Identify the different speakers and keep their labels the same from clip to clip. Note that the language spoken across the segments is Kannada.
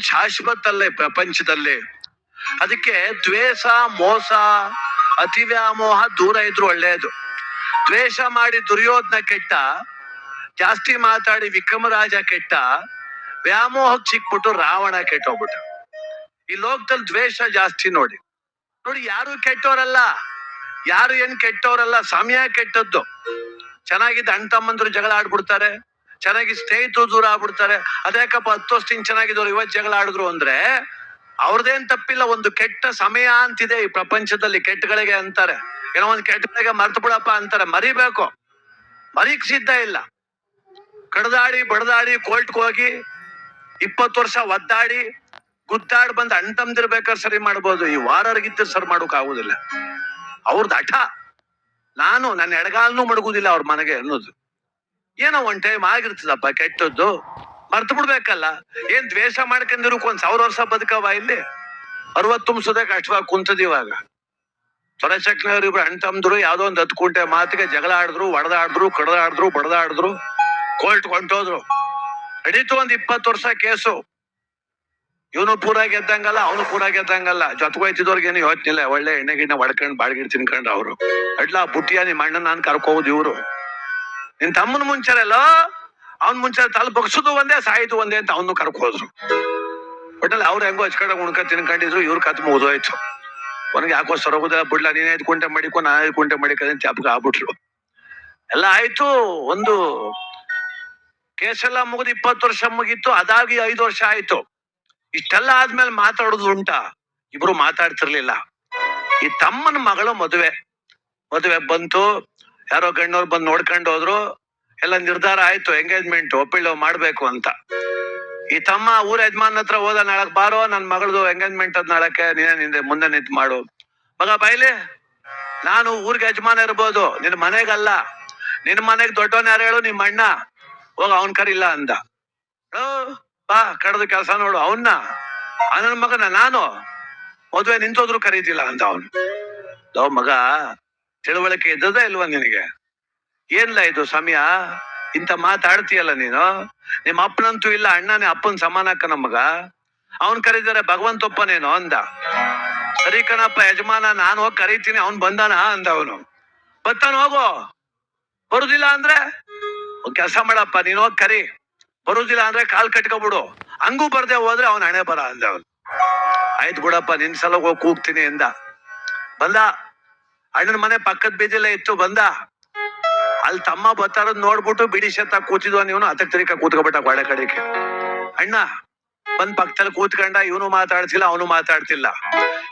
Speaker 1: ಶಾಶ್ವತ ಅಲ್ಲೇ ಪ್ರಪಂಚದಲ್ಲಿ. ಅದಕ್ಕೆ ದ್ವೇಷ, ಮೋಸ ಅತಿ ವ್ಯಾಮೋಹ ದೂರ ಇದ್ರು ಒಳ್ಳೆಯದು. ದ್ವೇಷ ಮಾಡಿ ದುರ್ಯೋಧನ ಕೆಟ್ಟ, ಜಾಸ್ತಿ ಮಾತಾಡಿ ವಿಕ್ರಮರಾಜ ಕೆಟ್ಟ, ವ್ಯಾಮೋಹಕ್ಕೆ ಸಿಕ್ಬಿಟ್ಟು ರಾವಣ ಕೆಟ್ಟೋಗ್ಬಿಟ್ಟ. ಈ ಲೋಕದಲ್ಲಿ ದ್ವೇಷ ಜಾಸ್ತಿ ನೋಡಿ. ನೋಡಿ, ಯಾರು ಕೆಟ್ಟವರಲ್ಲ ಯಾರು ಏನ್ ಕೆಟ್ಟವರಲ್ಲ ಸಮಯ ಕೆಟ್ಟದ್ದು. ಚೆನ್ನಾಗಿದ್ದ ಅಣ್ಣ ತಮ್ಮಂದ್ರು ಜಗಳ ಆಡ್ಬಿಡ್ತಾರೆ. ಚೆನ್ನಾಗಿ ಸ್ನೇಹಿತರು ದೂರ ಆಗ್ಬಿಡ್ತಾರೆ. ಅದ್ಯಾಕಪ್ಪ ಹತ್ತು ವರ್ಷದಿಂದ ಚೆನ್ನಾಗಿದ್ದವ್ರು ಇವತ್ತು ಜಗಳ ಆಡಿದ್ರು ಅಂದ್ರೆ ಅವ್ರದೇನ್ ತಪ್ಪಿಲ್ಲ, ಒಂದು ಕೆಟ್ಟ ಸಮಯ ಅಂತಿದೆ ಈ ಪ್ರಪಂಚದಲ್ಲಿ, ಕೆಟ್ಟಗಳಿಗೆ ಅಂತಾರೆ. ಏನೋ ಒಂದು ಕೆಟ್ಟಗಳಿಗೆ ಮರ್ತು ಬಿಡಪ್ಪ ಅಂತಾರೆ. ಮರಿಬೇಕು. ಮರೀಕ್ ಸಿದ್ಧ ಇಲ್ಲ. ಕಡ್ದಾಡಿ, ಬಡದಾಡಿ, ಕೋರ್ಟ್ಗೆ ಹೋಗಿ ಇಪ್ಪತ್ತು ವರ್ಷ ಒದ್ದಾಡಿ, ಗುದ್ದಾಡ್ ಬಂದು ಅಣ್ಣ ತಮ್ದಿರ್ಬೇಕಾದ್ರೆ ಸರಿ ಮಾಡ್ಬೋದು. ಈ ವಾರರ್ಗಿತ್ತು ಸರಿ ಮಾಡೋಕ್ ಆಗುದಿಲ್ಲ. ಅವ್ರದ್ದು ಹಠ. ನಾನು ನನ್ನ ಎಡಗಾಲ್ನೂ ಮಡಗುದಿಲ್ಲ ಅವ್ರ ಮನೆಗೆ ಅನ್ನೋದು. ಏನೋ ಒನ್ ಟೈಮ್ ಆಗಿರ್ತದಪ್ಪ, ಕೆಟ್ಟದ್ದು. ಮರ್ತು ಬಿಡ್ಬೇಕಲ್ಲ. ಏನ್ ದ್ವೇಷ ಮಾಡ್ಕೊಂಡಿರೋಕ್ ಒಂದ್ ಸಾವಿರ ವರ್ಷ ಬದುಕವ ಇಲ್ಲಿ? ಅರವತ್ ತುಂಬಿಸೋದೇ ಕಷ್ಟವಾಗಿ ಕುಂತದ ಇವಾಗ. ತೊರಚಕ್ನವ್ರ ಇಬ್ರು ಹಣ್ ತಮ್ದ್ರು ಯಾವ್ದೋ ಒಂದ್ ಹತ್ತು ಕುಂಟೆ ಮಾತಿಗೆ ಜಗಳ ಆಡಿದ್ರು, ಒಡೆದಾಡಿದ್ರು, ಕಡ್ದಾಡಿದ್ರು, ಬಡದಾಡಿದ್ರು, ಕೋರ್ಟ್ ಕೊಂಟೋದ್ರು. ನಡೀತು ಒಂದ್ ಇಪ್ಪತ್ತು ವರ್ಷ ಕೇಸು. ಇವನು ಪೂರ ಗೆದ್ದಂಗಲ್ಲ, ಅವನು ಪೂರ ಗೆದ್ದಂಗಲ್ಲ. ಜೊತೆಗೋಯ್ತಿದವ್ರಿಗೇನು ಇಲ್ಲ. ಒಳ್ಳೆ ಎಣ್ಣೆ ಗಿಣ್ಣೆ ಒಡ್ಕೊಂಡು, ಬಾಳ್ಗಿಡ್ ತಿನ್ಕೊಂಡ್ ಅವರು. ಅಡ್ಲ ಬುಟ್ಟಿಯ ನಿಮ್ಮ ಅಣ್ಣ ನಾನ್ ಕರ್ಕೋದು ಇವ್ರು. ನಿನ್ ತಮ್ಮನ ಮುಂಚೆಲ್ಲ ಅವ್ನ್ ಮುಂಚೆ ತಲೆ ಬಗ್ಸುದು ಒಂದೇ ಸಾಯಿತು ಒಂದೇ ಅಂತ ಅವನು ಕರ್ಕೋದ್ರು ಒಟ್ಟಲ್ಲಿ ಅವ್ರು ಹೆಂಗೋ ಹಚ್ಕಡೆ ಉಣ್ಕ ತಿನ್ಕೊಂಡಿದ್ರು ಇವ್ರ ಕತ್ ಮುಗಿದೋಯ್ತು ಅವನಿಗೆ ಯಾಕೋ ಸರೋಗುದ, ಬಿಡ್ಲ ನೀನ್ ಐದು ಕುಂಟೆ ಮಾಡಿಕೊ ನಾ ಐದು ಕುಂಟೆ ಮಡಿಕ ಚಾಪಕ ಆಗ್ಬಿಟ್ರು. ಎಲ್ಲ ಆಯ್ತು, ಒಂದು ಕೇಸೆಲ್ಲ ಮುಗಿದು ಇಪ್ಪತ್ತು ವರ್ಷ ಮುಗೀತು, ಅದಾಗಿ ಐದು ವರ್ಷ ಆಯ್ತು. ಇಷ್ಟೆಲ್ಲ ಆದ್ಮೇಲೆ ಮಾತಾಡೋದು ಉಂಟಾ? ಇಬ್ರು ಮಾತಾಡ್ತಿರ್ಲಿಲ್ಲ. ಈ ತಮ್ಮನ ಮಗಳು ಮದುವೆ. ಮದುವೆ ಬಂತು ಯಾರೋ ಗಣ್ಣವ್ರು ಬಂದು ನೋಡ್ಕೊಂಡು ಹೋದ್ರು ಎಲ್ಲ ನಿರ್ಧಾರ ಆಯ್ತು ಎಂಗೇಜ್ಮೆಂಟ್ ಒಪ್ಪಿಳು ಮಾಡ್ಬೇಕು ಅಂತ. ಈ ತಮ್ಮ ಊರ ಯಜಮಾನ್ ಹತ್ರ ಹೋದ ನಾಳಕ್ ಬಾರೋ ನನ್ ಮಗಳದು ಎಂಗೇಜ್ಮೆಂಟ್ ಅದ್ ನಾಳಕ್ಕೆ ನೀನೇ ನಿಂದೆ ಮುಂದೆ ನಿಂತ್ ಮಾಡು. ಮಗ ಬೈಲಿ ನಾನು ಊರ್ಗೆ ಯಜಮಾನ ಇರ್ಬೋದು ನಿನ್ ಮನೆಗಲ್ಲ. ನಿನ್ ಮನೆಗ್ ದೊಡ್ಡವನ್ ಯಾರು ಹೇಳು? ನಿಮ್ ಅಣ್ಣ. ಹೋಗ ಅವನ್ ಕರಿಲ್ಲ ಅಂದ. "ಓ, ಬಾ ಕಡದ ಕೆಲಸ ನೋಡು ಅವನ್ನ ನನ್ನ ಮಗನ ನಾನು. ಮದ್ವೆ ನಿಂತೋದ್ರು ಕರೀತಿಲ್ಲ ಅಂತ ಅವನು. ಲೋ ಮಗ ತಿಳುವಳಿಕೆ ಇದ್ದದ ಇಲ್ವಾ ನಿನಗೆ? ಏನ್ಲ ಇದು ಸಮಯ? ಇಂತ ಮಾತಾಡ್ತೀಯಲ್ಲ ನೀನು? ನಿಮ್ಮ ಅಪ್ಪನಂತೂ ಇಲ್ಲ, ಅಣ್ಣನೇ ಅಪ್ಪನ್ ಸಮಾನಕ್ಕ ನಮಗ ಅವನ್ ಕರೀತಾರೆ ಭಗವಂತೊಪ್ಪನೇನೋ ಅಂದ. ಸರಿ ಕಣಪ್ಪ, ಯಜಮಾನ, ನಾನು ಹೋಗಿ ಕರೀತೀನಿ, ಅವನ್ ಬಂದಾನ ಅಂದ ಅವನು. ಬತ್ತಾನ ಹೋಗೋ. ಬರುದಿಲ್ಲ ಅಂದ್ರೆ? ಕೆಲಸ ಮಾಡಪ್ಪ, ನೀನ್ ಹೋಗಿ ಕರಿ. ಬರುದಿಲ್ಲ ಅಂದ್ರೆ ಕಾಲ್ ಕಟ್ಕೊಬಿಡು. ಹಂಗೂ ಬರ್ದೆ ಹೋದ್ರೆ ಅವನ್ ಹಣೆ ಬರ ಅಂದ ಅವನು. ಆಯ್ತು ಬಿಡಪ್ಪ, ನಿನ್ ಸಲ ಹೋಗಿ ಕೂಗ್ತೀನಿ ಅಂದ. ಬಂದ. ಅಣ್ಣನ ಮನೆ ಪಕ್ಕದ ಬೀದಿಲೇ ಇತ್ತು, ಬಂದ. ಅಲ್ಲಿ ತಮ್ಮ ಬರ್ತಾರದ್ ನೋಡ್ಬಿಟ್ಟು ಬಿಡಿ ಶತ ಕೂತಿದ್ವ ನೀವು ಅತಕ್ ತರೀಕ ಕೂತ್ಕೊಬಿಟ್ಟ ಒಳ್ಳೆ ಕಡೆಗೆ. ಅಣ್ಣ, ಬಂದ್ ಪಕ್ಕದಲ್ಲಿ ಕೂತ್ಕೊಂಡ, ಇವನು ಮಾತಾಡ್ತಿಲ್ಲ, ಅವನು ಮಾತಾಡ್ತಿಲ್ಲ.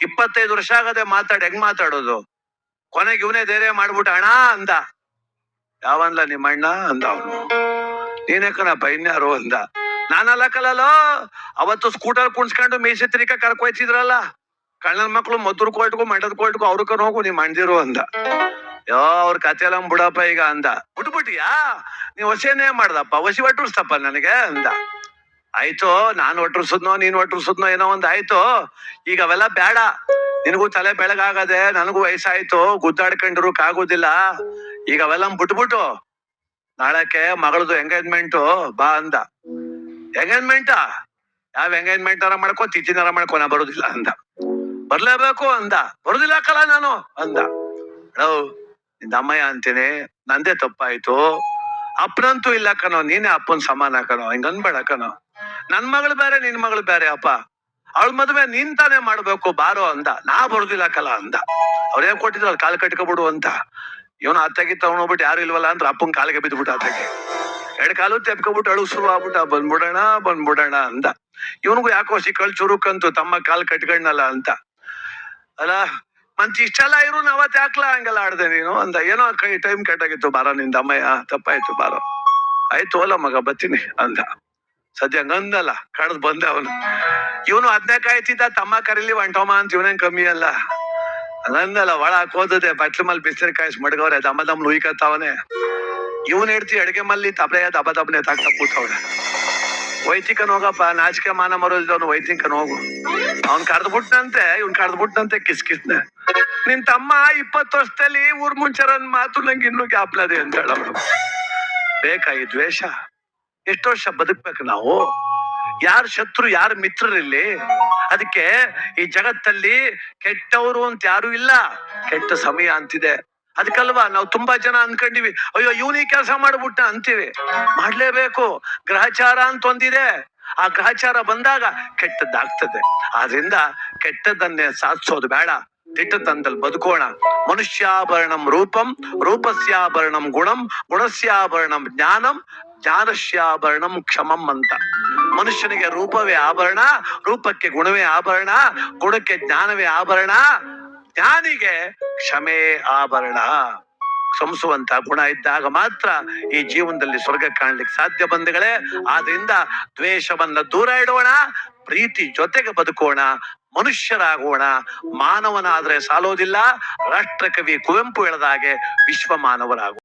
Speaker 1: ಇಪ್ಪತ್ತೈದು ವರ್ಷ ಆಗದೆ ಮಾತಾಡ್, ಹೆಂಗ್ ಮಾತಾಡೋದು? ಕೊನೆಗೆ ಇವನೇ ಧೈರ್ಯ ಮಾಡ್ಬಿಟ್ಟ, ಅಣ್ಣ, ಅಂದ. ಯಾವನ್ಲ ನಿಮ್ಮಣ್ಣ ಅಂದ ಅವನು. ನೀನೇ ಕಣಪ್ಪ, ಇನ್ಯಾರು, ಅಂದ. ನಾನಲ್ಲ ಕಲಲ್ಲೋ ಅವತ್ತು ಸ್ಕೂಟರ್ ಕುಣ್ಸ್ಕೊಂಡು ಮೀಸೆ ತಿರಿಕ ಕರ್ಕೊಯ್ತಿದ್ರಲ್ಲ. ಕಳ್ಳನ ಮಕ್ಳು ಮದ್ದೂರ್ ಕೋರ್ಟ್ಗೂ ಮಂಡದ ಕೋರ್ಟ್ಗೂ ಅವ್ರ ಕರ್ ಹೋಗು ನೀ ಮಂಡಿರು ಅಂದ. ಯೋ, ಅವ್ರ ಕತೆ ಎಲ್ಲ ಬಿಡಪ್ಪ ಈಗ ಅಂದ. ಬಿಟ್ಬಿಟ್ಟಿಯಾ ನೀ ಹೊಸೇನೇ ಮಾಡ್ದಪ್ಪ. ಹೊಸಿ ಒಟ್ಟುರ್ಸ್ತಪ್ಪ ನನಗೆ ಅಂದ. ಆಯ್ತು, ನಾನ್ ಒಟ್ಟರ್ಸುದ್ನೋ ನೀನ್ ಒಟ್ಟರ್ಸುದ್ನೋ ಏನೋ ಒಂದ್ ಆಯ್ತು. ಈಗ ಅವೆಲ್ಲ ಬೇಡ ನಿನಗೂ ತಲೆ ಬೆಳಗಾಗದೆ, ನನಗೂ ವಯಸ್ಸಾಯ್ತು. ಗುದ್ದಾಡ್ಕೊಂಡಿರು, ಕಾಗೋದಿಲ್ಲ. ಈಗ ಅವೆಲ್ಲ ಬಿಟ್ಬಿಟ್ಟು ನಾಳಕ್ಕೆ ಮಗಳದು ಎಂಗೇಜ್ಮೆಂಟ್, ಬಾ ಅಂದ. ಎಂಗೇಜ್ಮೆಂಟ? ಯಾವ ಎಂಗೇಜ್ಮೆಂಟ್ ಅರ ಮಾಡ್ಕೊ ತಿಥಿನಾರ ಮಾಡ್ಕೋ, ನಾ ಬರೋದಿಲ್ಲ ಅಂದ. ಬರ್ಲೇಬೇಕು ಅಂದ. ಬರುದಿಲ್ಲ ಕಲ ನಾನು ಅಂದ. ನಿಂದ ಅಮ್ಮಯ್ಯ ಅಂತೀನಿ. ನಂದೇ ತಪ್ಪಾಯ್ತು. ಅಪ್ಪನಂತೂ ಇಲ್ಲ ಕಣೋ. ನೀನೇ ಅಪ್ಪನ್ ಸಮಾನ ಕಣೋ. ಹಿಂಗ್ ಅನ್ಬೇಡ ಕಣೋ. ನನ್ ಮಗಳು ಬೇರೆ, ನಿನ್ ಮಗಳು ಬೇರೆ, ಅಪ್ಪ. ಅವಳ ಮದುವೆ ನೀನ್ ತಾನೇ ಮಾಡ್ಬೇಕು, ಬಾರೋ ಅಂದ. ನಾ ಬರುದಿಲ್ಲ ಕಲ ಅಂದ. ಕೊಟ್ಟಿದ್ರು? ಕೊಟ್ಟಿದ್ರಲ್ಲ ಕಾಲ್ ಕಟ್ಕೊಬಿಡು ಅಂತ. ಇವನು ಅತ್ತಗಿ ತಗೊಂಡೋಗ್ಬಿಟ್ಟು ಯಾರು ಇಲ್ವಲ್ಲ ಅಂದ್ರೆ ಅಪ್ಪನ್ ಕಾಲಿಗೆ ಬಿದ್ಬಿಟ್ಟು ಆತಗೆ ಎರಡು ಕಾಲು ತೆಪ್ಕೊಬಿಟ್ಟು ಅಳು ಶುರು ಆಗ್ಬಿಟ್ಟ. ಬಂದ್ಬಿಡೋಣ ಬಂದ್ಬಿಡೋಣ ಅಂದ. ಇವನಿಗೂ ಯಾಕೋ ಸಿಕ್ಕಳ್ ಚುರುಕಂತು ತಮ್ಮ ಕಾಲ್ ಕಟ್ಕಣ್ಣಲ್ಲ ಅಂತ. ಅಲ್ಲ ಮತ್ ಇಷ್ಟೆಲ್ಲ ಇರು ಅವತ್ ಯಾಕ್ಲ ಹಂಗೆಲ್ಲ ಆಡ್ದೆ ನೀನು? ಅಂದ ಏನೋ ಕೈ ಟೈಮ್ ಕೆಟ್ಟಾಗಿತ್ತು ಬಾರೋ, ನಿಂದ ಅಮ್ಮಯ್ಯ, ತಪ್ಪಾಯ್ತು ಬಾರೋ. ಆಯ್ತು ಅಲ್ಲ ಮಗ ಬತ್ತೀನಿ ಅಂದ. ಸದ್ಯ ಹಂಗಂದಲ್ಲ, ಕಡ್ದ್ ಬಂದ ಅವನು. ಇವನು ಅದ್ನೇ ಕಾಯ್ತಿದ್ದ ತಮ್ಮ ಕರೀಲಿ ಒಂಟೋಮ ಅಂತ ಇವನೇನ್ ಕಮ್ಮಿ ಅಲ್ಲ. ಹಂಗಂದಲ್ಲ, ಒಳ ಹಾಕೋದದೆ, ಬಟ್ಲ ಮೇಲೆ ಬಿಸಿಲು ಕಾಯಿಸ್ ಮಡ್ಗವ್ರೆ, ದಮ್ಮ ದಮ್ ನುಯ್ಕತ್ತಾವನೆ ಇವನ್ ಹೇಳ್ತಿ ಅಡ್ಗೆ ಮಲ್ಲಿ ತಬಲೆ ದಬ ತಕ್ಕ ತಾಕ್ತಾ ಕೂತವ್ರೆ ವೈದಿಕನ್ ಹೋಗಪ್ಪ ನಾಚಿಕೆ ಮಾನ ಮರೋದಿಲ್ಲ ಅವನು ವೈತಿಕನ್ ಹೋಗು ಅವ್ನ್ ಕರ್ದ್ಬಿಟ್ನಂತೆ ಇವ್ನ್ ಕರ್ದ್ಬಿಟ್ನಂತೆ ಕಿಸ್ ಕಿಸ್ನೆ. ನಿನ್ ತಮ್ಮ ಇಪ್ಪತ್ತು ವರ್ಷದಲ್ಲಿ ಊರ್ ಮುಂಚರನ್ ಮಾತು ನಂಗೆ ಇನ್ನೂ ಗ್ಯಾಪ್ಲದೆ ಅಂತ ಹೇಳವ್ರು ಬೇಕಾ ಈ ದ್ವೇಷ. ಎಷ್ಟು ವರ್ಷ ಬದುಕ್ಬೇಕು ನಾವು. ಯಾರ ಶತ್ರು, ಯಾರ ಮಿತ್ರರಿಲ್ಲಿ? ಅದಕ್ಕೆ ಈ ಜಗತ್ತಲ್ಲಿ ಕೆಟ್ಟವರು ಅಂತ ಯಾರು ಇಲ್ಲ. ಕೆಟ್ಟ ಸಮಯ ಅಂತಿದೆ. ಅದಕ್ಕಲ್ವಾ ನಾವು ತುಂಬಾ ಜನ ಅನ್ಕೊಂಡಿವಿ, ಅಯ್ಯೋ ಇವನಿ ಕೆಲಸ ಮಾಡ್ಬಿಟ್ಟ ಅಂತೀವಿ. ಮಾಡ್ಲೇಬೇಕು. ಗ್ರಹಚಾರ ಅಂತ ಒಂದಿದೆ. ಆ ಗ್ರಹಚಾರ ಬಂದಾಗ ಕೆಟ್ಟದ್ದಾಗ್ತದೆ. ಆದ್ರಿಂದ ಕೆಟ್ಟದನ್ನೇ ಸಾಧಿಸೋದು ಬೇಡ. ದಿಟ್ಟತನದಲ್ಲಿ ಬದುಕೋಣ. ಮನುಷ್ಯಾಭರಣಂ ರೂಪಂ, ರೂಪಸ್ಯಾಭರಣಂ ಗುಣಂ, ಗುಣಸ್ಯಾಭರಣಂ ಜ್ಞಾನಂ, ಜ್ಞಾನಸ್ಯಾಭರಣಂ ಕ್ಷಮಂ ಅಂತ. ಮನುಷ್ಯನಿಗೆ ರೂಪವೇ ಆಭರಣ, ರೂಪಕ್ಕೆ ಗುಣವೇ ಆಭರಣ, ಗುಣಕ್ಕೆ ಜ್ಞಾನವೇ ಆಭರಣ ಜ್ಞಾನಿಗೆ ಕ್ಷಮೆ ಆಭರಣ. ಸಂಸುವಂತ ಗುಣ ಇದ್ದಾಗ ಮಾತ್ರ ಈ ಜೀವನದಲ್ಲಿ ಸ್ವರ್ಗ ಕಾಣ್ಲಿಕ್ಕೆ ಸಾಧ್ಯ ಬಂಧುಗಳೇ. ಆದ್ರಿಂದ ದ್ವೇಷವನ್ನ ದೂರ ಇಡೋಣ, ಪ್ರೀತಿ ಜೊತೆಗೆ ಬದುಕೋಣ, ಮನುಷ್ಯರಾಗೋಣ. ಮಾನವನಾದ್ರೆ ಸಾಲೋದಿಲ್ಲ, ರಾಷ್ಟ್ರಕವಿ ಕುವೆಂಪು ಹೇಳದಾಗೆ ವಿಶ್ವ ಮಾನವರಾಗೋಣ